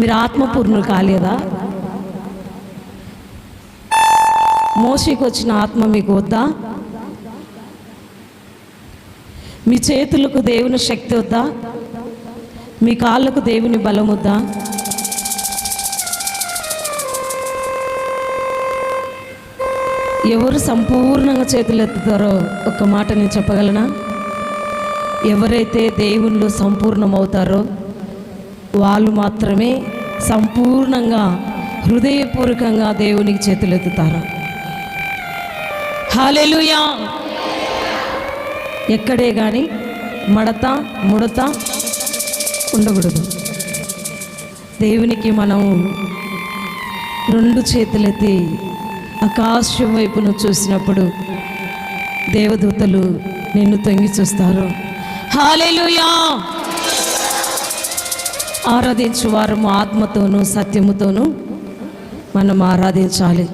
మీరు ఆత్మపూర్ణులు కాలేదా? మోషకి వచ్చిన ఆత్మ మీకు వద్దా? మీ చేతులకు దేవుని శక్తి వద్దా? మీ కాళ్ళకు దేవుని బలం వద్దా? ఎవరు సంపూర్ణంగా చేతులు ఎత్తుతారో ఒక్క మాట నేను చెప్పగలనా? ఎవరైతే దేవుళ్ళు సంపూర్ణమవుతారో వాళ్ళు మాత్రమే సంపూర్ణంగా హృదయపూర్వకంగా దేవునికి చేతులెత్తుతారు. హాలెలుయా ఎక్కడే కానీ మడత ముడత ఉండకూడదు. దేవునికి మనం రెండు చేతులెత్తి ఆకాశం వైపును చూసినప్పుడు దేవదూతలు నిన్ను తొంగి చూస్తారు. హాలెలుయా ఆరాధించు వారు ఆత్మతోనూ సత్యముతోనూ. మనం ఆరాధించాలి.